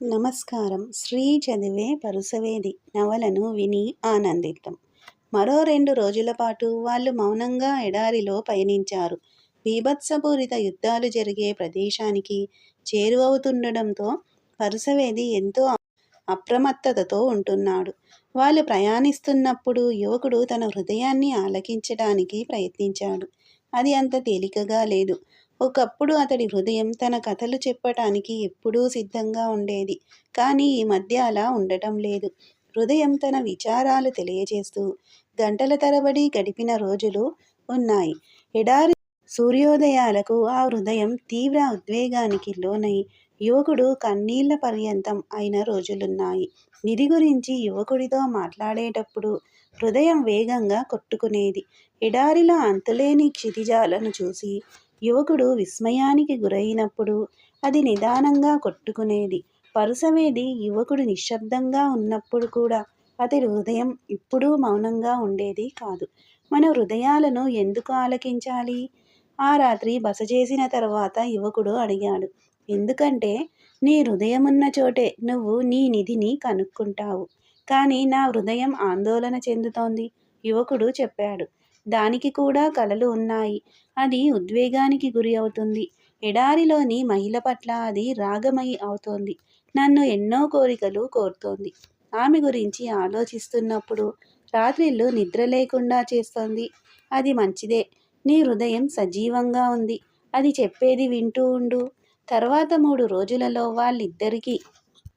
నమస్కారం. శ్రీ చదివే పరుసవేది నవలను విని ఆనందిద్దాం. మరో రెండు రోజుల పాటు వాళ్ళు మౌనంగా ఎడారిలో పయనించారు. బీభత్సపూరిత యుద్ధాలు జరిగే ప్రదేశానికి చేరువవుతుండడంతో పరుసవేది ఎంతో అప్రమత్తతతో ఉంటున్నాడు. వాళ్ళు ప్రయాణిస్తున్నప్పుడు యువకుడు తన హృదయాన్ని ఆలకించడానికి ప్రయత్నించాడు. అది అంత తేలికగా లేదు. ఒకప్పుడు అతడి హృదయం తన కథలు చెప్పటానికి ఎప్పుడూ సిద్ధంగా ఉండేది. కానీ ఈ మధ్య అలా ఉండటం లేదు. హృదయం తన విచారాలు తెలియజేస్తూ గంటల తరబడి గడిపిన రోజులు ఉన్నాయి. ఎడారి సూర్యోదయాలకు ఆ హృదయం తీవ్ర ఉద్వేగానికి లోనై యువకుడు కన్నీళ్ళ పర్యంతం అయిన రోజులున్నాయి. నిధి గురించి యువకుడితో మాట్లాడేటప్పుడు హృదయం వేగంగా కొట్టుకునేది. ఎడారిలో అంతులేని క్షితిజాలను చూసి యువకుడు విస్మయానికి గురైనప్పుడు అది నిదానంగా కొట్టుకునేది. పరుసవేది యువకుడు నిశ్శబ్దంగా ఉన్నప్పుడు కూడా అతడి హృదయం ఇప్పుడు మౌనంగా ఉండేది కాదు. మన హృదయాలను ఎందుకు ఆలకించాలి? ఆ రాత్రి బస చేసిన తర్వాత యువకుడు అడిగాడు. ఎందుకంటే నీ హృదయమున్న చోటే నువ్వు నీ నిధిని కనుక్కుంటావు. కానీ నా హృదయం ఆందోళన చెందుతోంది. యువకుడు చెప్పాడు. దానికి కూడా కలలు ఉన్నాయి. అది ఉద్వేగానికి గురి అవుతుంది. ఎడారిలోని మహిళ పట్ల అది రాగమయి అవుతోంది. నన్ను ఎన్నో కోరికలు కోరుతోంది. ఆమె గురించి ఆలోచిస్తున్నప్పుడు రాత్రిళ్ళు నిద్ర లేకుండా చేస్తోంది. అది మంచిదే. నీ హృదయం సజీవంగా ఉంది. అది చెప్పేది వింటూ ఉండు. తర్వాత మూడు రోజులలో వాళ్ళిద్దరికీ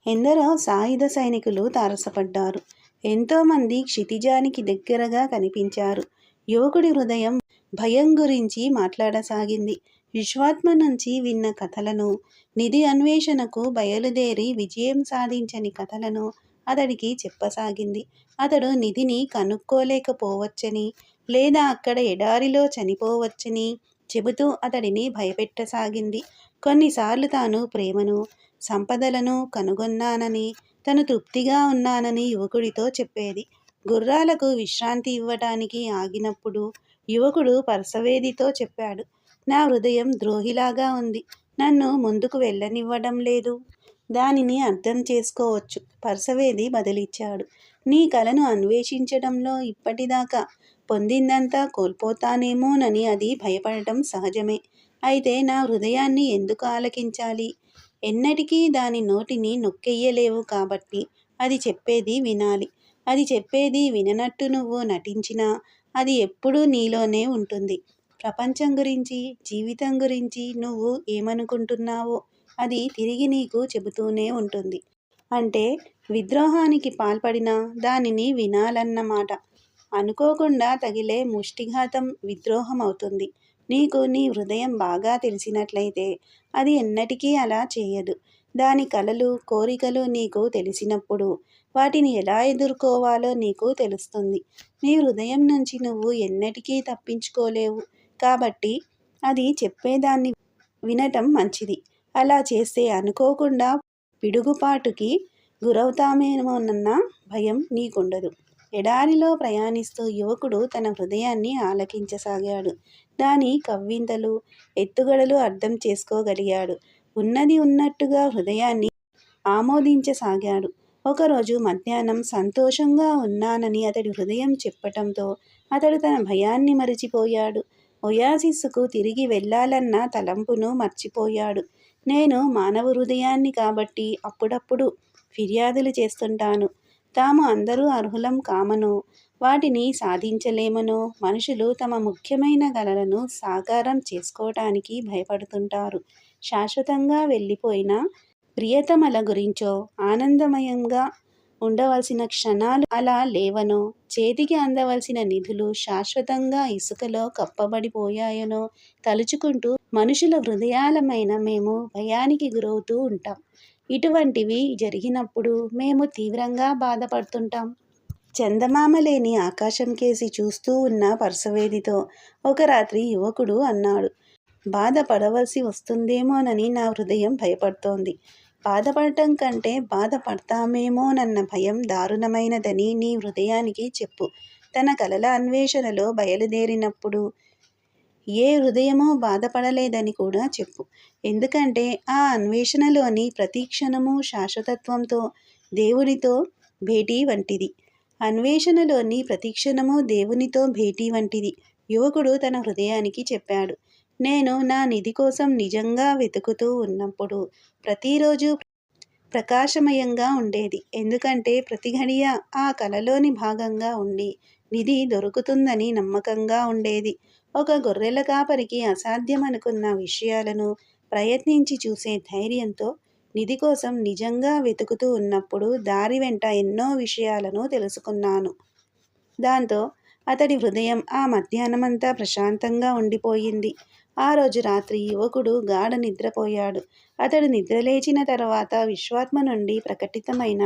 ఎందరో సాయుధ సైనికులు తారసపడ్డారు. ఎంతోమంది క్షితిజానికి దగ్గరగా కనిపించారు. యువకుడి హృదయం భయం గురించి మాట్లాడసాగింది. విశ్వాత్మ నుంచి విన్న కథలను నిధి అన్వేషణకు బయలుదేరి విజయం సాధించని కథలను అతడికి చెప్పసాగింది. అతడు నిధిని కనుక్కోలేకపోవచ్చని లేదా అక్కడ ఎడారిలో చనిపోవచ్చని చెబుతూ అతడిని భయపెట్టసాగింది. కొన్నిసార్లు తాను ప్రేమను సంపదలను కనుగొన్నానని తను తృప్తిగా ఉన్నానని యువకుడితో చెప్పేది. గుర్రాలకు విశ్రాంతి ఇవ్వటానికి ఆగినప్పుడు యువకుడు పరసవేదితో చెప్పాడు నా హృదయం ద్రోహిలాగా ఉంది. నన్ను ముందుకు వెళ్ళనివ్వడం లేదు. దానిని అర్థం చేసుకోవచ్చు పరసవేది బదిలిచ్చాడు నీ కలను అన్వేషించడంలో ఇప్పటిదాకా పొందిందంతా కోల్పోతానేమోనని అది భయపడటం సహజమే. అయితే నా హృదయాన్ని ఎందుకు ఆలకించాలి? ఎన్నటికీ దాని నోటిని నొక్కెయ్యలేవు కాబట్టి అది చెప్పేది వినాలి. అది చెప్పేది విననట్టు నువ్వు నటించినా అది ఎప్పుడూ నీలోనే ఉంటుంది. ప్రపంచం గురించి జీవితం గురించి నువ్వు ఏమనుకుంటున్నావో అది తిరిగి నీకు చెబుతూనే ఉంటుంది. అంటే విద్రోహానికి పాల్పడిన దానిని వినాలన్నమాట. అనుకోకుండా తగిలే ముష్టిఘాతం విద్రోహం అవుతుంది. నీకు నీ హృదయం బాగా తెలిసినట్లయితే అది ఎన్నటికీ అలా చేయదు. దాని కలలు కోరికలు నీకు తెలిసినప్పుడు వాటిని ఎలా ఎదుర్కోవాలో నీకు తెలుస్తుంది. నీ హృదయం నుంచి నువ్వు ఎన్నటికీ తప్పించుకోలేవు. కాబట్టి అది చెప్పేదాన్ని వినటం మంచిది. అలా చేస్తే అనుకోకుండా పిడుగుపాటుకి గురవుతామేమోనన్న భయం నీకుండదు. ఎడారిలో ప్రయాణిస్తూ యువకుడు తన హృదయాన్ని ఆలకించసాగాడు. దాని కవ్వింతలు ఎత్తుగడలు అర్థం చేసుకోగలిగాడు. ఉన్నది ఉన్నట్టుగా హృదయాన్ని ఆమోదించసాగాడు. ఒకరోజు మధ్యాహ్నం సంతోషంగా ఉన్నానని అతడి హృదయం చెప్పటంతో అతడు తన భయాన్ని మరిచిపోయాడు. ఒయాసిస్సుకు తిరిగి వెళ్ళాలన్న తలంపును మర్చిపోయాడు. నేను మానవ హృదయాన్ని కాబట్టి అప్పుడప్పుడు ఫిర్యాదులు చేస్తుంటాను. తాము అందరూ అర్హులం కామనో వాటిని సాధించలేమనో మనుషులు తమ ముఖ్యమైన కలలను సాకారం చేసుకోవటానికి భయపడుతుంటారు. శాశ్వతంగా వెళ్ళిపోయిన ప్రియతమల గురించో ఆనందమయంగా ఉండవలసిన క్షణాలు అలా లేవనో చేతికి అందవలసిన నిధులు శాశ్వతంగా ఇసుకలో కప్పబడిపోయాయనో తలుచుకుంటూ మనుషుల హృదయాలమైన మేము భయానికి గురవుతూ ఉంటాం. ఇటువంటివి జరిగినప్పుడు మేము తీవ్రంగా బాధపడుతుంటాం. చందమామ లేని ఆకాశం కేసి చూస్తూ ఉన్న పరసవేదితో ఒక రాత్రి యువకుడు అన్నాడు బాధపడవలసి వస్తుందేమోనని నా హృదయం భయపడుతోంది. బాధపడటం కంటే బాధపడతామేమోనన్న భయం దారుణమైనదని నీ హృదయానికి చెప్పు. తన కలల అన్వేషణలో బయలుదేరినప్పుడు ఏ హృదయమో బాధపడలేదని కూడా చెప్పు. ఎందుకంటే ఆ అన్వేషణలోని ప్రతి క్షణము శాశ్వతత్వంతో దేవునితో భేటీ వంటిది. అన్వేషణలోని ప్రతి క్షణము దేవునితో భేటీ వంటిది యువకుడు తన హృదయానికి చెప్పాడు. నేను నా నిధి కోసం నిజంగా వెతుకుతూ ఉన్నప్పుడు ప్రతిరోజు ప్రకాశమయంగా ఉండేది. ఎందుకంటే ప్రతి ఘడియ ఆ కలలోని భాగంగా ఉండి నిధి దొరుకుతుందని నమ్మకంగా ఉండేది. ఒక గొర్రెల కాపరికి అసాధ్యమనుకున్న విషయాలను ప్రయత్నించి చూసే ధైర్యంతో నిధి కోసం నిజంగా వెతుకుతూ ఉన్నప్పుడు దారి వెంట ఎన్నో విషయాలను తెలుసుకున్నాను. దాంతో అతడి హృదయం ఆ మధ్యాహ్నమంతా ప్రశాంతంగా ఉండిపోయింది. ఆ రోజు రాత్రి యువకుడు గాఢ నిద్రపోయాడు. అతడు నిద్రలేచిన తర్వాత విశ్వాత్మ నుండి ప్రకటితమైన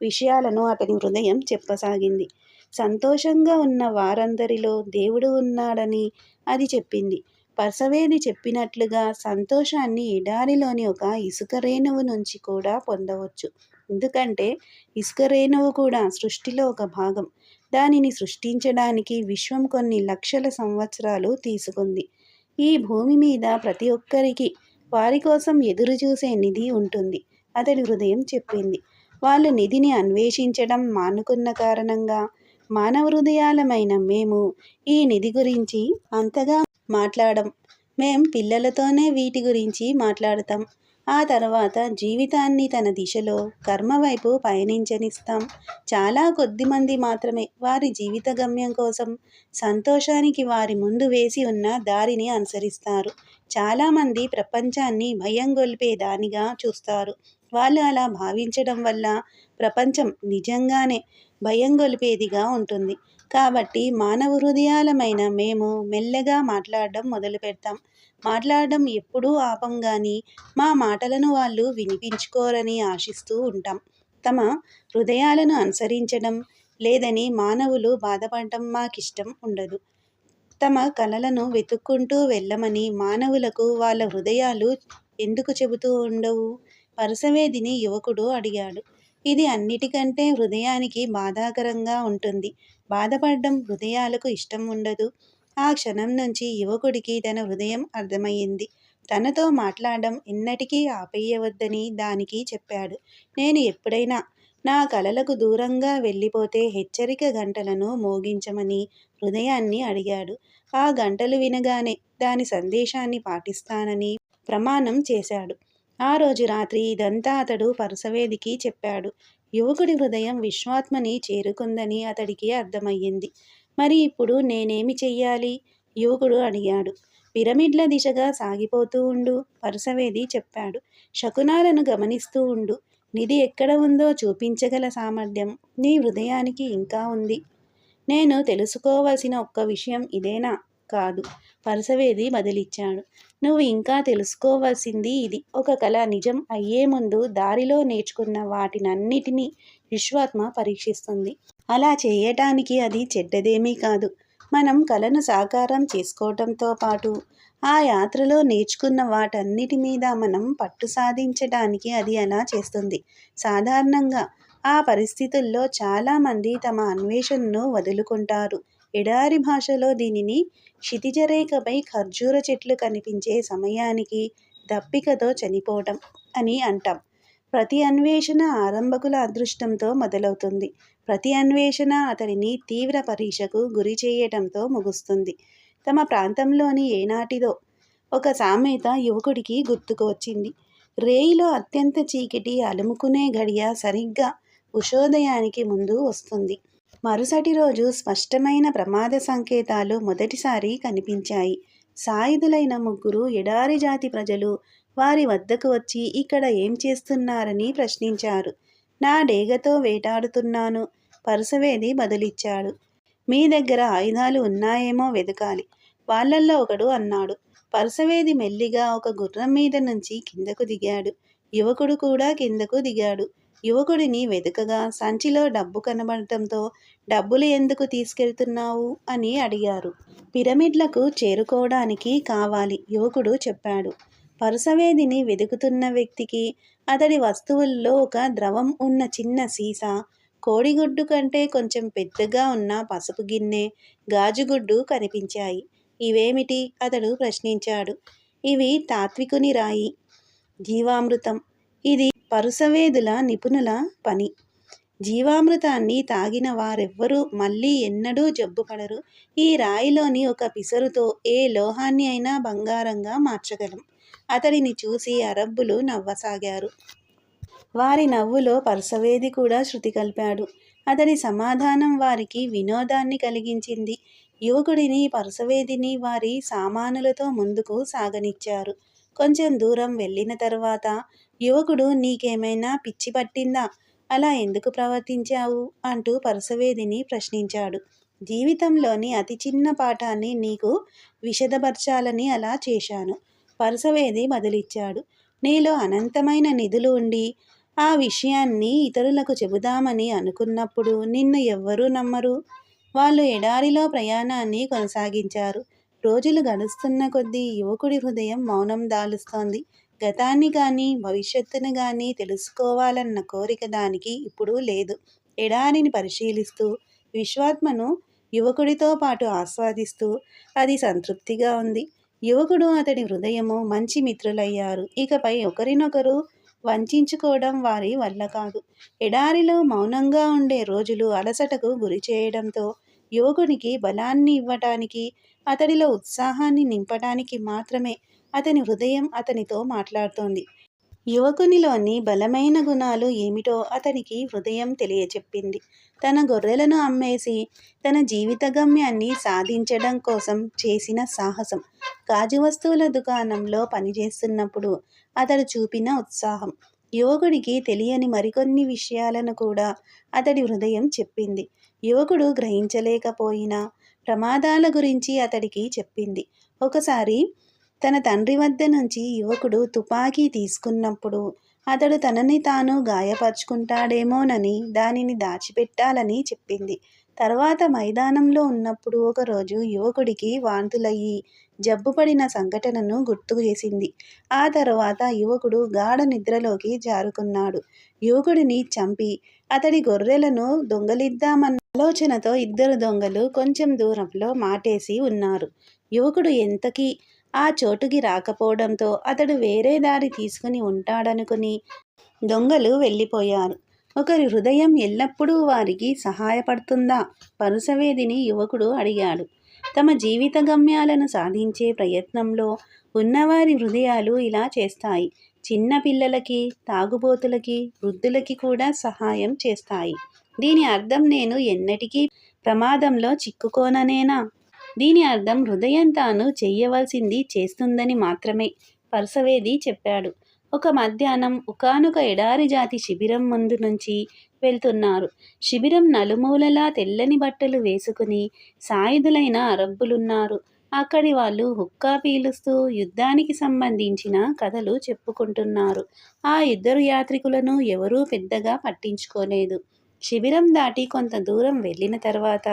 విషయాలను అతని హృదయం చెప్పసాగింది. సంతోషంగా ఉన్న వారందరిలో దేవుడు ఉన్నాడని అది చెప్పింది. పర్సవేది చెప్పినట్లుగా సంతోషాన్ని ఎడారిలోని ఒక ఇసుక రేణువు నుంచి కూడా పొందవచ్చు. ఎందుకంటే ఇసుక రేణువు కూడా సృష్టిలో ఒక భాగం. దానిని సృష్టించడానికి విశ్వం కొన్ని లక్షల సంవత్సరాలు తీసుకుంది. ఈ భూమి మీద ప్రతి ఒక్కరికి వారి కోసం ఎదురు చూసే నిధి ఉంటుంది అతడి హృదయం చెప్పింది. వాళ్ళు నిధిని అన్వేషించడం మానుకున్న కారణంగా మానవ హృదయాలమైన మేము ఈ నిధి గురించి అంతగా మాట్లాడం. మేం పిల్లలతోనే వీటి గురించి మాట్లాడతాం. ఆ తర్వాత జీవితాన్ని తన దిశలో కర్మ వైపు పయనించనిస్తాం. చాలా కొద్ది మంది మాత్రమే వారి జీవిత గమ్యం కోసం సంతోషానికి వారి ముందు వేసి ఉన్న దారిని అనుసరిస్తారు. చాలామంది ప్రపంచాన్ని భయం గొల్పే దానిగా చూస్తారు. వాళ్ళు అలా భావించడం వల్ల ప్రపంచం నిజంగానే భయం గొలిపేదిగా ఉంటుంది. కాబట్టి మానవ హృదయాలమైన మేము మెల్లగా మాట్లాడడం మొదలు పెడతాం. మాట్లాడడం ఎప్పుడూ ఆపం కానీ మా మాటలను వాళ్ళు వినిపించుకోరని ఆశిస్తూ ఉంటాం. తమ హృదయాలను అనుసరించడం లేదని మానవులు బాధపడటం మాకిష్టం ఉండదు. తమ కలలను వెతుక్కుంటూ వెళ్ళమని మానవులకు వాళ్ళ హృదయాలు ఎందుకు చెబుతూ ఉండవు? పరుసవేదిని యువకుడు అడిగాడు. ఇది అన్నిటికంటే హృదయానికి బాధాకరంగా ఉంటుంది. బాధపడడం హృదయాలకు ఇష్టం ఉండదు. ఆ క్షణం నుంచి యువకుడికి తన హృదయం అర్థమయ్యింది. తనతో మాట్లాడడం ఎన్నటికీ ఆపేయవద్దని దానికి చెప్పాడు. నేను ఎప్పుడైనా నా కలలకు దూరంగా వెళ్ళిపోతే హెచ్చరిక గంటలను మోగించమని హృదయాన్ని అడిగాడు. ఆ గంటలు వినగానే దాని సందేశాన్ని పాటిస్తానని ప్రమాణం చేశాడు. ఆ రోజు రాత్రి ఇదంతా అతడు పరసవేదికి చెప్పాడు. యువకుడి హృదయం విశ్వాత్మని చేరుకుందని అతడికి అర్థమయ్యింది. మరి ఇప్పుడు నేనేమి చెయ్యాలి? యువకుడు అడిగాడు. పిరమిడ్ల దిశగా సాగిపోతూ ఉండు పరసవేది చెప్పాడు. శకునాలను గమనిస్తూ ఉండు. నిధి ఎక్కడ ఉందో చూపించగల సామర్థ్యం నీ హృదయానికి ఇంకా ఉంది. నేను తెలుసుకోవలసిన ఒక్క విషయం ఇదేనా? కాదు పరసవేది బదిలిచ్చాడు. నువ్వు ఇంకా తెలుసుకోవాల్సింది ఇది. ఒక కళ నిజం అయ్యే ముందు దారిలో నేర్చుకున్న వాటినన్నిటినీ విశ్వాత్మ పరీక్షిస్తుంది. అలా చేయటానికి అది చెడ్డదేమీ కాదు. మనం కళను సాకారం చేసుకోవటంతో పాటు ఆ యాత్రలో నేర్చుకున్న వాటన్నిటి మీద మనం పట్టు సాధించడానికి అది అలా చేస్తుంది? సాధారణంగా ఆ పరిస్థితుల్లో చాలామంది తమ అన్వేషణను వదులుకుంటారు. ఎడారి భాషలో దీనిని క్షితిజరేఖపై ఖర్జూర చెట్లు కనిపించే సమయానికి దప్పికతో చనిపోవటం అని అంటాం. ప్రతి అన్వేషణ ఆరంభకుల అదృష్టంతో మొదలవుతుంది. ప్రతి అన్వేషణ అతడిని తీవ్ర పరీక్షకు గురి చేయటంతో ముగుస్తుంది. తమ ప్రాంతంలోని ఏనాటిదో ఒక సామెత యువకుడికి గుర్తుకు వచ్చింది. రేయిలో అత్యంత చీకటి అలుముకునే గడియ సరిగ్గా ఉషోదయానికి ముందు వస్తుంది. మరుసటి రోజు స్పష్టమైన ప్రమాద సంకేతాలు మొదటిసారి కనిపించాయి. సాయుధులైన ముగ్గురు ఎడారి జాతి ప్రజలు వారి వద్దకు వచ్చి ఇక్కడ ఏం చేస్తున్నారని ప్రశ్నించారు. నా డేగతో వేటాడుతున్నాను. పరుసవేది బదులిచ్చాడు. మీ దగ్గర ఆయుధాలు ఉన్నాయేమో వెతకాలి వాళ్ళల్లో ఒకడు అన్నాడు. పరుసవేది మెల్లిగా ఒక గుర్రం మీద నుంచి కిందకు దిగాడు. యువకుడు కూడా కిందకు దిగాడు. యువకుడిని వెదుకగా సంచిలో డబ్బు కనబడటంతో డబ్బులు ఎందుకు తీసుకెళ్తున్నావు? అని అడిగారు. పిరమిడ్లకు చేరుకోవడానికి కావాలి యువకుడు చెప్పాడు. పరుసవేదిని వెతుకుతున్న వ్యక్తికి అతడి వస్తువుల్లో ఒక ద్రవం ఉన్న చిన్న సీసా కోడిగుడ్డు కంటే కొంచెం పెద్దగా ఉన్న పసుపు గిన్నె గాజుగుడ్డు కనిపించాయి. ఇవేమిటి? అతడు ప్రశ్నించాడు. ఇవి తాత్వికుని రాయి. జీవామృతం. ఇది పరుసవేదుల నిపుణుల పని. జీవామృతాన్ని తాగిన వారెవ్వరూ మళ్ళీ ఎన్నడూ జబ్బుపడరు. ఈ రాయిలోని ఒక పిసరుతో ఏ లోహాన్ని అయినా బంగారంగా మార్చగలం. అతడిని చూసి అరబ్బులు నవ్వసాగారు. వారి నవ్వులో పరుసవేది కూడా శృతి కలిపాడు. అతడి సమాధానం వారికి వినోదాన్ని కలిగించింది. యువకుడిని పరుసవేదిని వారి సామానులతో ముందుకు సాగనిచ్చారు. కొంచెం దూరం వెళ్ళిన తర్వాత యువకుడు నీకేమైనా పిచ్చి పట్టిందా? అలా ఎందుకు ప్రవర్తించావు? అంటూ పరసవేదిని ప్రశ్నించాడు. జీవితంలోని అతి చిన్న పాఠాన్ని నీకు విశదపరచాలని అలా చేశాను. పరసవేది బదిలిచ్చాడు. నీలో అనంతమైన నిధులు ఉండి ఆ విషయాన్ని ఇతరులకు చెబుదామని అనుకున్నప్పుడు నిన్ను ఎవ్వరూ నమ్మరు. వాళ్ళు ఎడారిలో ప్రయాణాన్ని కొనసాగించారు. రోజులు గడుస్తున్న కొద్దీ యువకుడి హృదయం మౌనం దాలుస్తోంది. గతాన్ని కానీ భవిష్యత్తును కానీ తెలుసుకోవాలన్న కోరిక దానికి ఇప్పుడు లేదు. ఎడారిని పరిశీలిస్తూ విశ్వాత్మను యువకుడితో పాటు ఆస్వాదిస్తూ అది సంతృప్తిగా ఉంది. యువకుడు అతడి హృదయము మంచి మిత్రులయ్యారు. ఇకపై ఒకరినొకరు వంచుకోవడం వారి వల్ల కాదు. ఎడారిలో మౌనంగా ఉండే రోజులు అలసటకు గురి చేయడంతో యువకునికి బలాన్ని ఇవ్వటానికి అతడిలో ఉత్సాహాన్ని నింపటానికి మాత్రమే అతని హృదయం అతనితో మాట్లాడుతోంది. యువకునిలోని బలమైన గుణాలు ఏమిటో అతనికి హృదయం తెలియచెప్పింది. తన గొర్రెలను అమ్మేసి తన జీవిత గమ్యాన్ని సాధించడం కోసం చేసిన సాహసం గాజు వస్తువుల దుకాణంలో పనిచేస్తున్నప్పుడు అతడు చూపిన ఉత్సాహం. యువకుడికి తెలియని మరికొన్ని విషయాలను కూడా అతడి హృదయం చెప్పింది. యువకుడు గ్రహించలేకపోయినా ప్రమాదాల గురించి అతడికి చెప్పింది. ఒకసారి తన తండ్రి వద్ద నుంచి యువకుడు తుపాకీ తీసుకున్నప్పుడు అతడు తనని తాను గాయపరుచుకుంటాడేమోనని దానిని దాచిపెట్టాలని చెప్పింది. తర్వాత మైదానంలో ఉన్నప్పుడు ఒకరోజు యువకుడికి వాంతులయ్యి జబ్బుపడిన సంఘటనను గుర్తు చేసింది. ఆ తర్వాత యువకుడు గాఢ నిద్రలోకి జారుకున్నాడు. యువకుడిని చంపి అతడి గొర్రెలను దొంగలిద్దామన్న ఆలోచనతో ఇద్దరు దొంగలు కొంచెం దూరంలో మాటేసి ఉన్నారు. యువకుడు ఎంతకీ ఆ చోటుకి రాకపోవడంతో అతడు వేరే దారి తీసుకుని ఉంటాడనుకుని దొంగలు వెళ్ళిపోయారు. ఒకరి హృదయం ఎల్లప్పుడూ వారికి సహాయపడుతుందా? పరుసవేదిని యువకుడు అడిగాడు. తమ జీవిత గమ్యాలను సాధించే ప్రయత్నంలో ఉన్నవారి హృదయాలు ఇలా చేస్తాయి. చిన్న పిల్లలకి తాగుబోతులకి వృద్ధులకి కూడా సహాయం చేస్తాయి. దీని అర్థం నేను ఎన్నటికీ ప్రమాదంలో చిక్కుకోననేనా? దీని అర్థం హృదయం తాను చెయ్యవలసింది చేస్తుందని మాత్రమే పరసవేది చెప్పాడు. ఒక మధ్యాహ్నం ఒకనొక ఎడారి జాతి శిబిరం ముందు నుంచి వెళ్తున్నారు. శిబిరం నలుమూలలా తెల్లని బట్టలు వేసుకుని సాయుధులైన అరబ్బులున్నారు. అక్కడి వాళ్ళు హుక్కా పీలుస్తూ యుద్ధానికి సంబంధించిన కథలు చెప్పుకుంటున్నారు. ఆ ఇద్దరు యాత్రికులను ఎవరూ పెద్దగా పట్టించుకోలేదు. శిబిరం దాటి కొంత దూరం వెళ్ళిన తర్వాత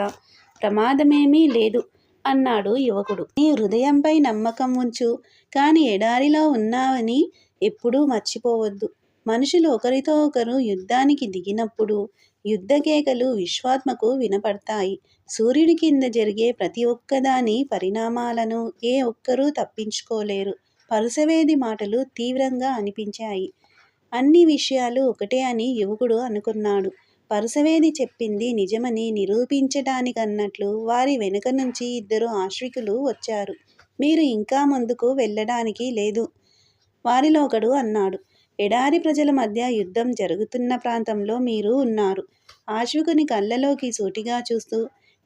ప్రమాదమేమీ లేదు. అన్నాడు యువకుడు. నీ హృదయంపై నమ్మకం ఉంచు కానీ ఎడారిలో ఉన్నావని ఎప్పుడూ మర్చిపోవద్దు. మనుషులు ఒకరితో ఒకరు యుద్ధానికి దిగినప్పుడు యుద్ధ కేకలు విశ్వాత్మకు వినపడతాయి. సూర్యుడి కింద జరిగే ప్రతి ఒక్కదాని పరిణామాలను ఏ ఒక్కరూ తప్పించుకోలేరు. పరుసవేది మాటలు తీవ్రంగా అనిపించాయి. అన్ని విషయాలు ఒకటే అని యువకుడు అనుకున్నాడు. పరుసవేది చెప్పింది నిజమని నిరూపించటానికన్నట్లు వారి వెనుక నుంచి ఇద్దరు ఆశ్వికులు వచ్చారు. మీరు ఇంకా ముందుకు వెళ్ళడానికి లేదు వారిలో ఒకడు అన్నాడు. ఎడారి ప్రజల మధ్య యుద్ధం జరుగుతున్న ప్రాంతంలో మీరు ఉన్నారు. ఆశ్వికుని కళ్ళలోకి సూటిగా చూస్తూ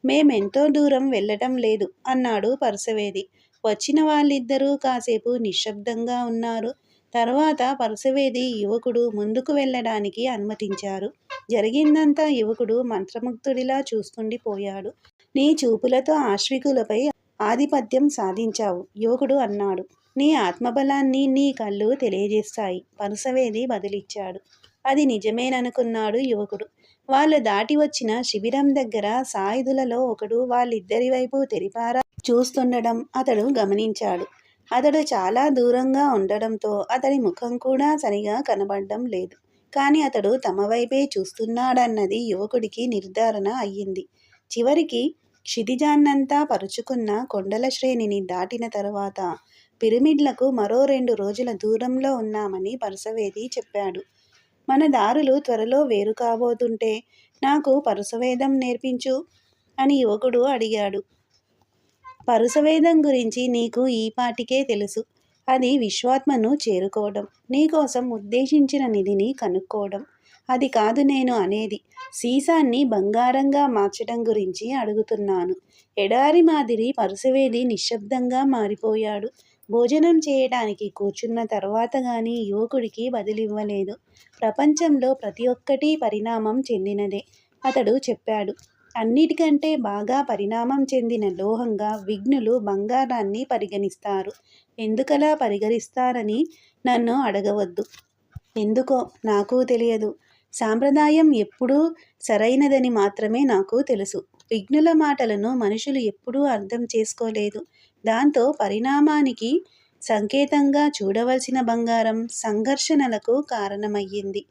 మేమెంతో దూరం వెళ్ళటం లేదు అన్నాడు పరుసవేది. వచ్చిన వాళ్ళిద్దరూ కాసేపు నిశ్శబ్దంగా ఉన్నారు. తర్వాత పరుసవేది యువకుడు ముందుకు వెళ్ళడానికి అనుమతించారు. జరిగిందంతా యువకుడు మంత్రముగ్ధుడిలా చూస్తుండిపోయాడు నీ చూపులతో ఆశ్వికులపై ఆధిపత్యం సాధించావు యువకుడు అన్నాడు. నీ ఆత్మబలాన్ని నీ కళ్ళు తెలియజేస్తాయి పరుసవేది బదిలిచ్చాడు. అది నిజమేననుకున్నాడు యువకుడు. వాళ్ళు దాటి వచ్చిన శిబిరం దగ్గర సాయుధులలో ఒకడు వాళ్ళిద్దరి వైపు తెరిపారా చూస్తుండడం అతడు గమనించాడు. అతడు చాలా దూరంగా ఉండడంతో అతడి ముఖం కూడా సరిగా కనబడడం లేదు. కానీ అతడు తమ వైపే చూస్తున్నాడన్నది యువకుడికి నిర్ధారణ అయ్యింది. చివరికి క్షితిజాన్నంతా పరుచుకున్న కొండల శ్రేణిని దాటిన తరువాత పిరమిడ్లకు మరో రెండు రోజుల దూరంలో ఉన్నామని పరసవేది చెప్పాడు. మన దారులు త్వరలో వేరు కాబోతుంటే నాకు పరసవేదం నేర్పించు అని యువకుడు అడిగాడు. పరుసవేదం గురించి నీకు ఈపాటికే తెలుసు అది విశ్వాత్మను చేరుకోవడం నీకోసం ఉద్దేశించిన నిధిని కనుక్కోవడం. అది కాదు నేను అనేది సీసాన్ని బంగారంగా మార్చడం గురించి అడుగుతున్నాను. ఎడారి మాదిరి పరుసవేది నిశ్శబ్దంగా మారిపోయాడు. భోజనం చేయడానికి కూర్చున్న తర్వాత కానీ యువకుడికి బదిలివ్వలేదు. ప్రపంచంలో ప్రతి ఒక్కటి పరిణామం చెందినదే అతడు చెప్పాడు. అన్నిటికంటే బాగా పరిణామం చెందిన లోహంగా విఘ్నులు బంగారాన్ని పరిగణిస్తారు. ఎందుకలా పరిగణిస్తారని నన్ను అడగవద్దు. ఎందుకో నాకు తెలియదు. సాంప్రదాయం ఎప్పుడూ సరైనదని మాత్రమే నాకు తెలుసు. విఘ్నుల మాటలను మనుషులు ఎప్పుడూ అర్థం చేసుకోలేదు. దాంతో పరిణామానికి సంకేతంగా చూడవలసిన బంగారం సంఘర్షణలకు కారణమయ్యింది.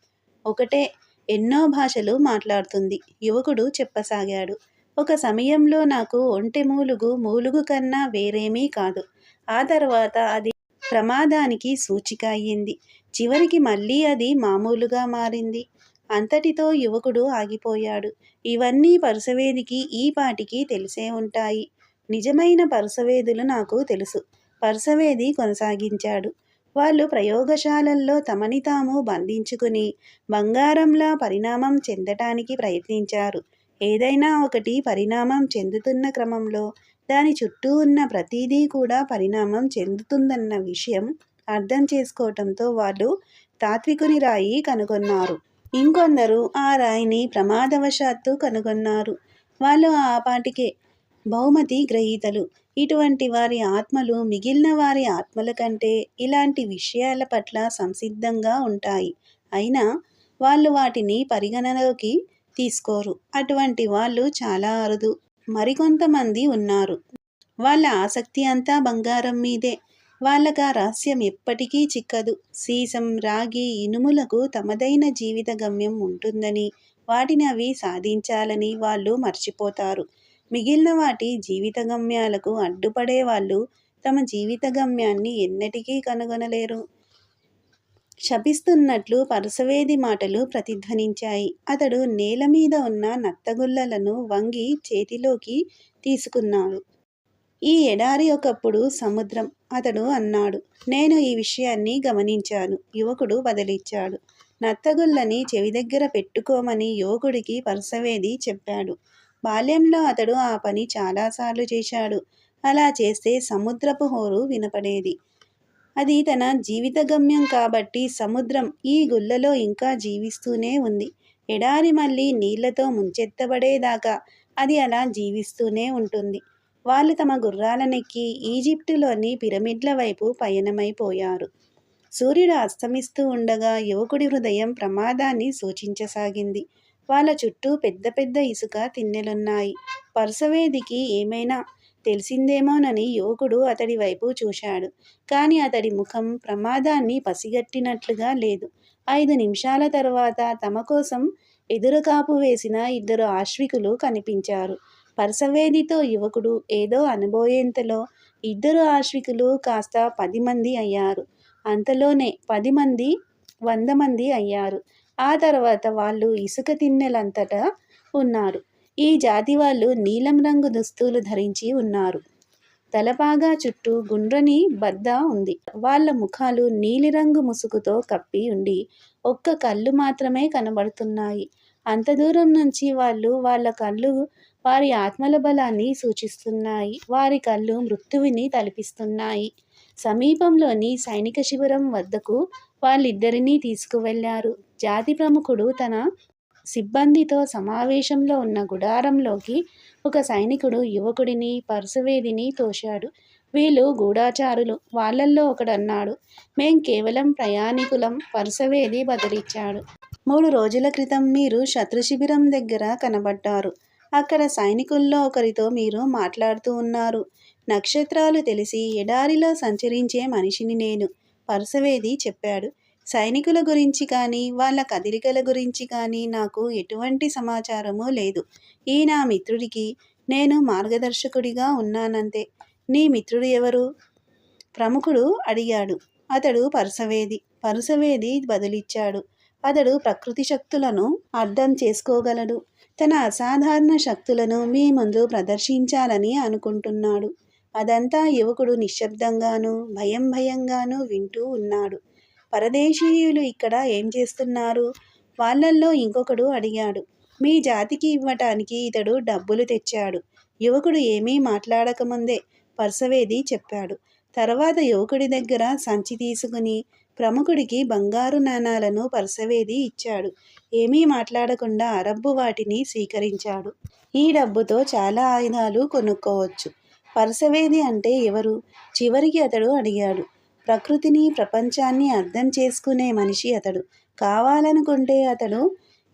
ఒకటే ఎన్నో భాషలు మాట్లాడుతుంది. యువకుడు చెప్పసాగాడు. ఒక సమయంలో నాకు ఒంటె మూలుగు మూలుగు కన్నా వేరేమీ కాదు. ఆ తర్వాత అది ప్రమాదానికి సూచిక అయ్యింది. చివరికి మళ్ళీ అది మామూలుగా మారింది. అంతటితో యువకుడు ఆగిపోయాడు. ఇవన్నీ పరుసవేదికి ఈ పాటికి తెలిసే ఉంటాయి. నిజమైన పరుసవేదులు నాకు తెలుసు. పరుసవేది కొనసాగించాడు. వాళ్ళు ప్రయోగశాలల్లో తమని తాము బంధించుకుని బంగారంలా పరిణామం చెందటానికి ప్రయత్నించారు. ఏదైనా ఒకటి పరిణామం చెందుతున్న క్రమంలో దాని చుట్టూ ఉన్న ప్రతిదీ కూడా పరిణామం చెందుతుందన్న విషయం అర్థం చేసుకోవటంతో వాళ్ళు తాత్వికుని రాయి కనుగొన్నారు. ఇంకొందరు ఆ రాయిని ప్రమాదవశాత్తు కనుగొన్నారు. వాళ్ళు ఆ పాటికే బహుమతి గ్రహీతలు. ఇటువంటి వారి ఆత్మలు మిగిలిన వారి ఆత్మల కంటే ఇలాంటి విషయాల పట్ల సంసిద్ధంగా ఉంటాయి. అయినా వాళ్ళు వాటిని పరిగణనలోకి తీసుకోరు. అటువంటి వాళ్ళు చాలా అరుదు. మరికొంతమంది ఉన్నారు. వాళ్ళ ఆసక్తి అంతా బంగారం మీదే. వాళ్ళకా రహస్యం ఎప్పటికీ చిక్కదు. సీసం రాగి ఇనుములకు తమదైన జీవిత గమ్యం ఉంటుందని వాటిని అవి సాధించాలని వాళ్ళు మర్చిపోతారు. మిగిలిన వాటి జీవిత గమ్యాలకు అడ్డుపడే వాళ్ళు తమ జీవిత గమ్యాన్ని ఎన్నటికీ కనుగొనలేరు. శపిస్తున్నట్లు పరుసవేది మాటలు ప్రతిధ్వనించాయి. అతడు నేల మీద ఉన్న నత్తగుల్లలను వంగి చేతిలోకి తీసుకున్నాడు. ఈ ఎడారి ఒకప్పుడు సముద్రం అతడు అన్నాడు. నేను ఈ విషయాన్ని గమనించాను. యువకుడు బదిలిచ్చాడు. నత్తగుల్లని చెవి దగ్గర పెట్టుకోమని యువకుడికి పరుసవేది చెప్పాడు. బాల్యంలో అతడు ఆ పని చాలాసార్లు చేశాడు. అలా చేస్తే సముద్రపు హోరు వినపడేది. అది తన జీవిత గమ్యం కాబట్టి సముద్రం ఈ గుళ్ళలో ఇంకా జీవిస్తూనే ఉంది. ఎడారి మళ్ళీ నీళ్ళతో ముంచెత్తబడేదాకా అది అలా జీవిస్తూనే ఉంటుంది. వాళ్ళు తమ గుర్రాలనెక్కి ఈజిప్టులోని పిరమిడ్ల వైపు పయనమైపోయారు. సూర్యుడు అస్తమిస్తూ ఉండగా యువకుడి హృదయం ప్రమాదాన్ని సూచించసాగింది. వాళ్ళ చుట్టూ పెద్ద పెద్ద ఇసుక తిన్నెలున్నాయి. పరుసవేదికి ఏమైనా తెలిసిందేమోనని యువకుడు అతడి వైపు చూశాడు. కానీ అతడి ముఖం ప్రమాదాన్ని పసిగట్టినట్లుగా లేదు. ఐదు నిమిషాల తర్వాత తమ కోసం ఎదురుకాపు వేసిన ఇద్దరు ఆశ్వికులు కనిపించారు. పరసవేదితో యువకుడు ఏదో అనుభవేంతలో ఇద్దరు ఆశ్వికులు కాస్త పది మంది అయ్యారు. అంతలోనే పది మంది వంద మంది అయ్యారు. ఆ తర్వాత వాళ్ళు ఇసుక తిన్నెలంతటా ఉన్నారు. ఈ జాతి వాళ్ళు నీలం రంగు దుస్తులు ధరించి ఉన్నారు. తలపాగా చుట్టూ గుండ్రని బద్ద ఉంది. వాళ్ళ ముఖాలు నీలిరంగు ముసుగుతో కప్పి ఉండి ఒక్క కళ్ళు మాత్రమే కనబడుతున్నాయి. అంత దూరం నుంచి వాళ్ళు వాళ్ళ కళ్ళు వారి ఆత్మల బలాన్ని సూచిస్తున్నాయి. వారి కళ్ళు మృత్యువిని తలపిస్తున్నాయి. సమీపంలోని సైనిక శిబిరం వద్దకు వాళ్ళిద్దరినీ తీసుకువెళ్ళారు జాతి ప్రముఖుడు తన సిబ్బందితో సమావేశంలో ఉన్న గుడారంలోకి ఒక సైనికుడు యువకుడిని పరుసవేదిని తోశాడు. వీళ్ళు గూఢాచారులు. వాళ్ళల్లో ఒకడన్నాడు. మేం కేవలం ప్రయాణికులం. పరుసవేది బదిలిచ్చాడు. మూడు రోజుల క్రితం మీరు శత్రు శిబిరం దగ్గర కనబడ్డారు. అక్కడ సైనికుల్లో ఒకరితో మీరు మాట్లాడుతూ ఉన్నారు. నక్షత్రాలు తెలిసి ఎడారిలో సంచరించే మనిషిని నేను పరుసవేది చెప్పాడు. సైనికుల గురించి కానీ వాళ్ళ కదిలికల గురించి కానీ నాకు ఎటువంటి సమాచారము లేదు. ఈ నా మిత్రుడికి నేను మార్గదర్శకుడిగా ఉన్నానంతే. నీ మిత్రుడు ఎవరు? ప్రముఖుడు అడిగాడు. అతడు పరుసవేది పరుసవేది బదులిచ్చాడు. అతడు ప్రకృతి శక్తులను అర్థం చేసుకోగలడు. తన అసాధారణ శక్తులను మీ ముందు ప్రదర్శించాలని అనుకుంటున్నాడు. అదంతా యువకుడు నిశ్శబ్దంగాను భయం భయంగాను వింటూ ఉన్నాడు. పరదేశీయులు ఇక్కడ ఏం చేస్తున్నారు? వాళ్ళల్లో ఇంకొకడు అడిగాడు. మీ జాతికి ఇవ్వటానికి ఇతడు డబ్బులు తెచ్చాడు. యువకుడు ఏమీ మాట్లాడకముందే పర్సవేది చెప్పాడు. తర్వాత యువకుడి దగ్గర సంచి తీసుకుని ప్రముఖుడికి బంగారు నాణాలను పర్సవేది ఇచ్చాడు. ఏమీ మాట్లాడకుండా అరబ్బు వాటిని స్వీకరించాడు. ఈ డబ్బుతో చాలా ఆయుధాలు కొనుక్కోవచ్చు. పర్సవేది అంటే ఎవరు? చివరికి అతడు అడిగాడు. ప్రకృతిని ప్రపంచాన్ని అర్థం చేసుకునే మనిషి అతడు. కావాలనుకుంటే అతడు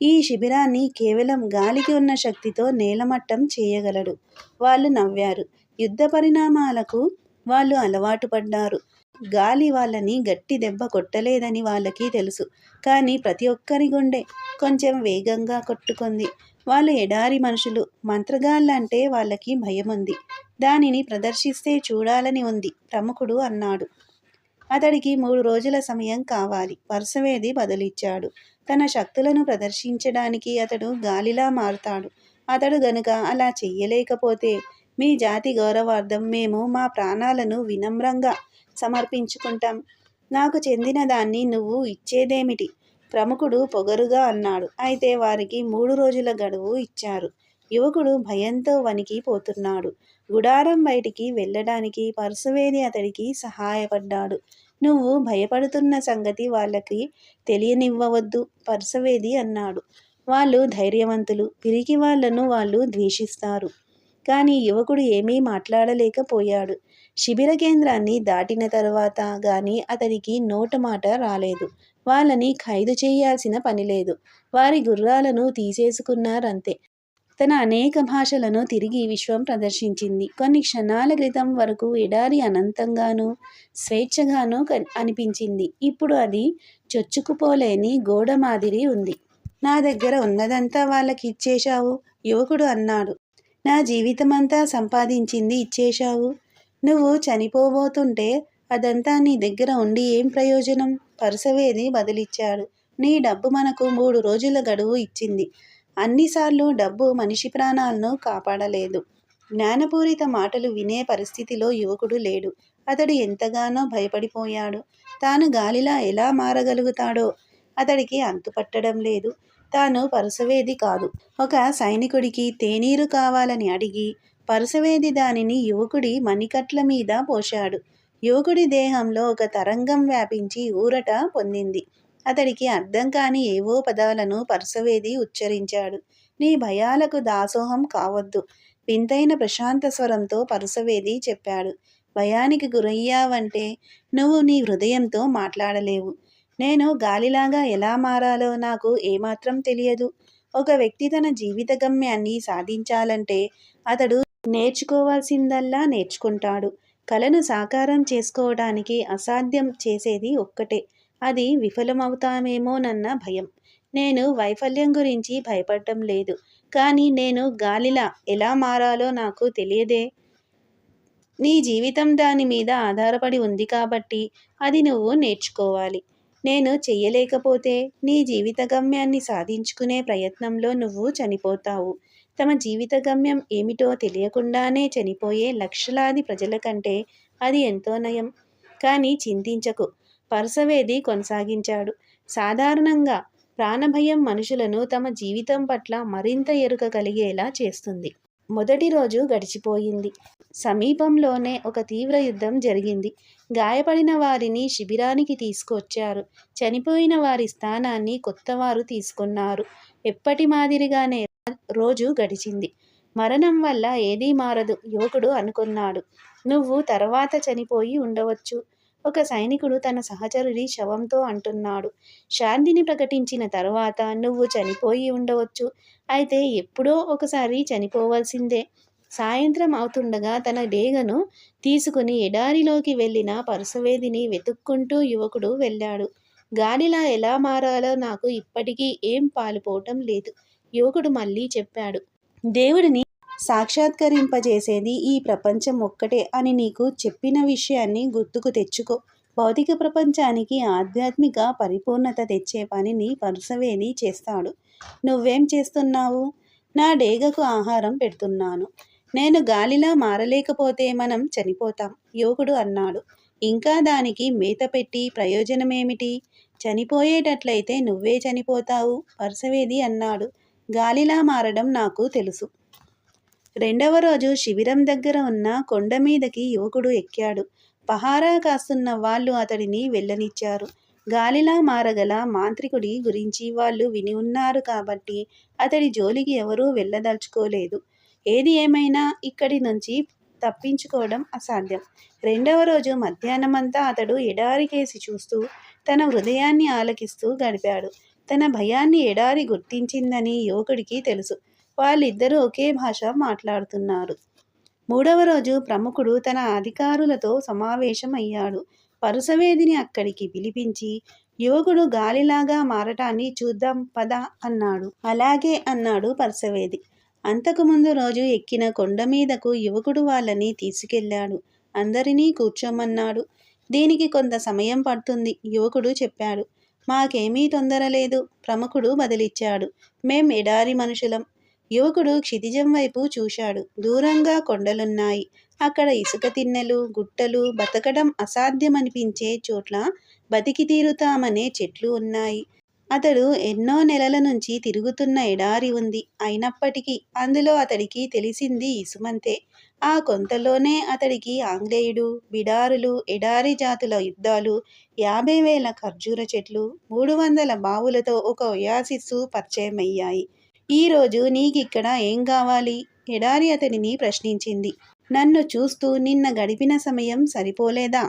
ఈ శిబిరాన్ని కేవలం గాలికి ఉన్న శక్తితో నేలమట్టం చేయగలడు. వాళ్ళు నవ్వారు. యుద్ధ పరిణామాలకు వాళ్ళు అలవాటు పడ్డారు. గాలి వాళ్ళని గట్టి దెబ్బ కొట్టలేదని వాళ్ళకి తెలుసు. కానీ ప్రతి ఒక్కరి గుండె కొంచెం వేగంగా కొట్టుకుంది. వాళ్ళు ఎడారి మనుషులు. మంత్రగాళ్ళంటే వాళ్ళకి భయం ఉంది దానిని ప్రదర్శిస్తే చూడాలని ఉంది. ప్రముఖుడు అన్నాడు. అతడికి మూడు రోజుల సమయం కావాలి. పర్సవేది బదులిచ్చాడు. తన శక్తులను ప్రదర్శించడానికి అతడు గాలిలా మారుతాడు. అతడు గనుక అలా చెయ్యలేకపోతే మీ జాతి గౌరవార్థం మేము మా ప్రాణాలను వినమ్రంగా సమర్పించుకుంటాం. నాకు చెందిన దాన్ని నువ్వు ఇచ్చేదేమిటి? ప్రముఖుడు పొగరుగా అన్నాడు. అయితే వారికి మూడు రోజుల గడువు ఇచ్చారు. యువకుడు భయంతో వణికిపోతున్నాడు. గుడారం బయటికి వెళ్ళడానికి పరుసవేది అతడికి సహాయపడ్డాడు. నువ్వు భయపడుతున్న సంగతి వాళ్ళకి తెలియనివ్వవద్దు పరుసవేది అన్నాడు. వాళ్ళు ధైర్యవంతులు పిరికి వాళ్ళను వాళ్ళు ద్వేషిస్తారు. కానీ యువకుడు ఏమీ మాట్లాడలేకపోయాడు. శిబిర కేంద్రాన్ని దాటిన తరువాత గాని అతడికి నోట మాట రాలేదు. వాళ్ళని ఖైదు చేయాల్సిన పని లేదు. వారి గుర్రాలను తీసేసుకున్నారంతే. తన అనేక భాషలను తిరిగి విశ్వం ప్రదర్శించింది. కొన్ని క్షణాల క్రితం వరకు ఎడారి అనంతంగాను స్వేచ్ఛగాను అనిపించింది. ఇప్పుడు అది చొచ్చుకుపోలేని గోడ మాదిరి ఉంది. నా దగ్గర ఉన్నదంతా వాళ్ళకి ఇచ్చేశావు? యువకుడు అన్నాడు. నా జీవితమంతా సంపాదించింది ఇచ్చేశావు? నువ్వు చనిపోబోతుంటే అదంతా నీ దగ్గర ఉండి ఏం ప్రయోజనం? పరుసవేది బదిలిచ్చాడు. నీ డబ్బు మనకు మూడు రోజుల గడువు ఇచ్చింది. అన్నిసార్లు డబ్బు మనిషి ప్రాణాలను కాపాడలేదు. జ్ఞానపూరిత మాటలు వినే పరిస్థితిలో యువకుడు లేడు. అతడు ఎంతగానో భయపడిపోయాడు. తాను గాలిలా ఎలా మారగలుగుతాడో అతడికి అంతుపట్టడం లేదు. తాను పరుసవేది కాదు. ఒక సైనికుడికి తేనీరు కావాలని అడిగి పరుసవేది దానిని యువకుడి మణికట్ల మీద పోశాడు. యువకుడి దేహంలో ఒక తరంగం వ్యాపించి ఊరట పొందింది. అతడికి అర్థం కాని ఏవో పదాలను పరుసవేది ఉచ్చరించాడు. నీ భయాలకు దాసోహం కావద్దు. వింతైన ప్రశాంత స్వరంతో పరుసవేది చెప్పాడు. భయానికి గురయ్యావంటే నువ్వు నీ హృదయంతో మాట్లాడలేవు. నేను గాలిలాగా ఎలా మారాలో నాకు ఏమాత్రం తెలియదు. ఒక వ్యక్తి తన జీవిత గమ్యాన్ని సాధించాలంటే అతడు నేర్చుకోవాల్సిందల్లా నేర్చుకుంటాడు. కలను సాకారం చేసుకోవడానికి అసాధ్యం చేసేది ఒక్కటే. అది విఫలమవుతామేమోనన్న భయం. నేను వైఫల్యం గురించి భయపడటం లేదు. కానీ నేను గాలిలా ఎలా మారాలో నాకు తెలియదే. నీ జీవితం దాని మీద ఆధారపడి ఉంది కాబట్టి అది నువ్వు నేర్చుకోవాలి. నేను చెయ్యలేకపోతే నీ జీవిత గమ్యాన్ని సాధించుకునే ప్రయత్నంలో నువ్వు చనిపోతావు. తమ జీవిత గమ్యం ఏమిటో తెలియకుండానే చనిపోయే లక్షలాది ప్రజల కంటే అది ఎంతో నయం. కానీ చింతించకు. పరసవేది కొనసాగించాడు. సాధారణంగా ప్రాణభయం మనుషులను తమ జీవితం పట్ల మరింత ఎరుక కలిగేలా చేస్తుంది. మొదటి రోజు గడిచిపోయింది. సమీపంలోనే ఒక తీవ్ర యుద్ధం జరిగింది. గాయపడిన వారిని శిబిరానికి తీసుకొచ్చారు. చనిపోయిన వారి స్థానాన్ని కొత్తవారు తీసుకున్నారు. ఎప్పటి మాదిరిగానే రోజు గడిచింది. మరణం వల్ల ఏదీ మారదు యువకుడు అనుకున్నాడు. నువ్వు తర్వాత చనిపోయి ఉండవచ్చు. ఒక సైనికుడు తన సహచరుడి శవంతో అంటున్నాడు. శాంతిని ప్రకటించిన తర్వాత నువ్వు చనిపోయి ఉండవచ్చు. అయితే ఎప్పుడో ఒకసారి చనిపోవాల్సిందే. సాయంత్రం అవుతుండగా తన డేగను తీసుకుని ఎడారిలోకి వెళ్ళిన పరుసవేదిని వెతుక్కుంటూ యువకుడు వెళ్ళాడు. గాలిలా ఎలా మారాలో నాకు ఇప్పటికీ ఏం పాలుపోవటం లేదు. యువకుడు మళ్ళీ చెప్పాడు. దేవుడిని సాక్షాత్కరింపజేసేది ఈ ప్రపంచం ఒక్కటే అని నీకు చెప్పిన విషయాన్ని గుర్తుకు తెచ్చుకో. భౌతిక ప్రపంచానికి ఆధ్యాత్మిక పరిపూర్ణత తెచ్చే పనిని పరుసవేది చేస్తాడు. నువ్వేం చేస్తున్నావు? నా డేగకు ఆహారం పెడుతున్నాను. నేను గాలిలా మారలేకపోతే మనం చనిపోతాం యువకుడు అన్నాడు. ఇంకా దానికి మేత పెట్టి ప్రయోజనమేమిటి? చనిపోయేటట్లయితే నువ్వే చనిపోతావు పరుసవేది అన్నాడు. గాలిలా మారడం నాకు తెలుసు. రెండవ రోజు శిబిరం దగ్గర ఉన్న కొండ మీదకి యువకుడు ఎక్కాడు. పహారా కాస్తున్న వాళ్ళు అతడిని వెళ్ళనిచ్చారు. గాలిలా మారగల మాంత్రికుడి గురించి వాళ్ళు విని ఉన్నారు కాబట్టి అతడి జోలికి ఎవరూ వెళ్ళదలుచుకోలేదు. ఏది ఏమైనా ఇక్కడి నుంచి తప్పించుకోవడం అసాధ్యం. రెండవ రోజు మధ్యాహ్నమంతా అతడు ఎడారికేసి చూస్తూ తన హృదయాన్ని ఆలకిస్తూ గడిపాడు. తన భయాన్ని ఎడారి గుర్తించిందని యువకుడికి తెలుసు. వాళ్ళిద్దరూ ఒకే భాష మాట్లాడుతున్నారు. మూడవ రోజు ప్రముఖుడు తన అధికారులతో సమావేశం అయ్యాడు పరుసవేదిని అక్కడికి పిలిపించి యువకుడు గాలిలాగా మారటాన్ని చూద్దాం పద అన్నాడు. అలాగే అన్నాడు పరుసవేది అంతకుముందు రోజు ఎక్కిన కొండ మీదకు యువకుడు వాళ్ళని తీసుకెళ్ళాడు. అందరినీ కూర్చోమన్నాడు. దీనికి కొంత సమయం పడుతుంది యువకుడు చెప్పాడు. మాకేమీ తొందర లేదు ప్రముఖుడు బదిలిచ్చాడు. మేం ఎడారి మనుషులం. యువకుడు క్షితిజం వైపు చూశాడు. దూరంగా కొండలున్నాయి. అక్కడ ఇసుక తిన్నెలు గుట్టలు బతకడం అసాధ్యమనిపించే చోట్ల బతికి తీరుతామనే చెట్లు ఉన్నాయి. అతడు ఎన్నో నెలల నుంచి తిరుగుతున్న ఎడారి ఉంది. అయినప్పటికీ అందులో అతడికి తెలిసింది ఇసుమంతే. ఆ కొంతలోనే అతడికి ఆంగ్లేయుడు బిడారులు ఎడారి జాతుల యుద్ధాలు యాభై వేల ఖర్జూర చెట్లు మూడు వందల బావులతో ఒక ఒయాసిస్సు పరిచయమయ్యాయి. ఈరోజు నీకిక్కడ ఏం కావాలి? ఎడారి అతడిని ప్రశ్నించింది. నన్ను చూస్తూ నిన్న గడిపిన సమయం సరిపోలేదా?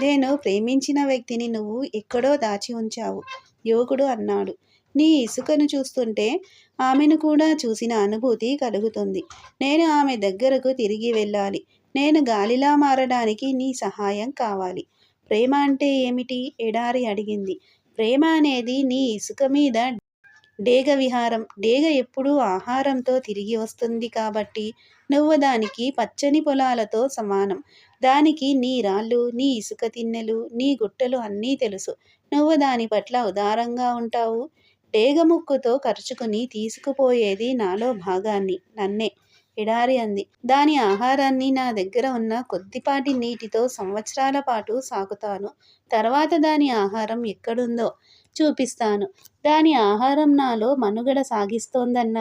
నేను ప్రేమించిన వ్యక్తిని నువ్వు ఎక్కడో దాచి ఉంచావు యువకుడు అన్నాడు. నీ ఇసుకను చూస్తుంటే ఆమెను కూడా చూసిన అనుభూతి కలుగుతుంది. నేను ఆమె దగ్గరకు తిరిగి వెళ్ళాలి. నేను గాలిలా మారడానికి నీ సహాయం కావాలి. ప్రేమ అంటే ఏమిటి? ఎడారి అడిగింది. ప్రేమ అనేది నీ ఇసుక మీద డేగ విహారం డేగ ఎప్పుడూ ఆహారంతో తిరిగి వస్తుంది కాబట్టి నువ్వు దానికి పచ్చని పొలాలతో సమానం. దానికి నీ రాళ్ళు నీ ఇసుక తిన్నెలు నీ గుట్టలు అన్నీ తెలుసు. నువ్వు దాని పట్ల ఉదారంగా ఉంటావు. డేగ ముక్కుతో ఖర్చుకుని తీసుకుపోయేది నాలో భాగాన్ని నన్నే ఎడారి అంది. దాని ఆహారాన్ని నా దగ్గర ఉన్న కొద్దిపాటి నీటితో సంవత్సరాల పాటు సాకుతాను తర్వాత దాని ఆహారం ఎక్కడుందో చూపిస్తాను. దాని ఆహారం నాలో మనుగడ సాగిస్తోందన్న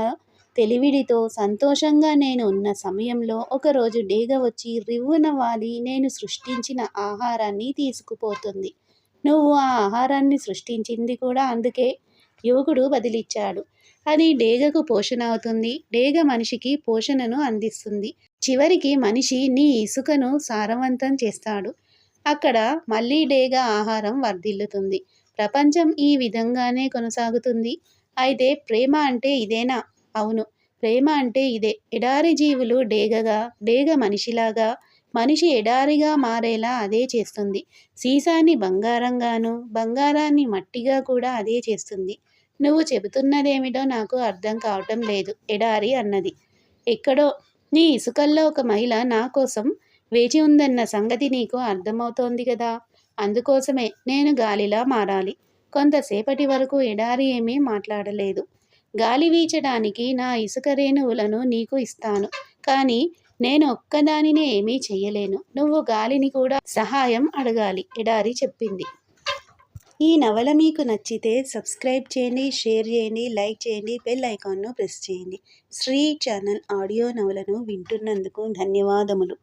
తెలివిడితో సంతోషంగా నేను ఉన్న సమయంలో ఒకరోజు డేగ వచ్చి రివ్వున వాలి నేను సృష్టించిన ఆహారాన్ని తీసుకుపోతుంది. నువ్వు ఆ ఆహారాన్ని సృష్టించింది కూడా అందుకే యువకుడు బదిలిచ్చాడు. అది డేగకు పోషణ అవుతుంది. డేగ మనిషికి పోషణను అందిస్తుంది. చివరికి మనిషి నీ ఇసుకను సారవంతం చేస్తాడు. అక్కడ మళ్ళీ డేగ ఆహారం వర్ధిల్లుతుంది. ప్రపంచం ఈ విధంగానే కొనసాగుతుంది. అయితే ప్రేమ అంటే ఇదేనా? అవును. ప్రేమ అంటే ఇదే. ఎడారి జీవులు డేగగా డేగ మనిషిలాగా మనిషి ఎడారిగా మారేలా అదే చేస్తుంది. సీసాని బంగారంగాను బంగారాన్ని మట్టిగా కూడా అదే చేస్తుంది. నువ్వు చెబుతున్నదేమిటో నాకు అర్థం కావటం లేదు ఎడారి అన్నది. ఎక్కడో నీ ఇసుకల్లో ఒక మహిళ నా కోసం వేచి ఉందన్న సంగతి నీకు అర్థమవుతోంది కదా? అందుకోసమే నేను గాలిలా మారాలి. కొంతసేపటి వరకు ఎడారి ఏమీ మాట్లాడలేదు. గాలి వీచడానికి నా ఇసుక రేణువులను నీకు ఇస్తాను. కానీ నేను ఒక్కదానినే ఏమీ చెయ్యలేను. నువ్వు గాలిని కూడా సహాయం అడగాలి ఎడారి చెప్పింది. ఈ నవల మీకు నచ్చితే సబ్స్క్రైబ్ చేయండి షేర్ చేయండి లైక్ చేయండి బెల్ ఐకాన్ను ప్రెస్ చేయండి. శ్రీ ఛానల్ ఆడియో నవలను వింటున్నందుకు ధన్యవాదములు.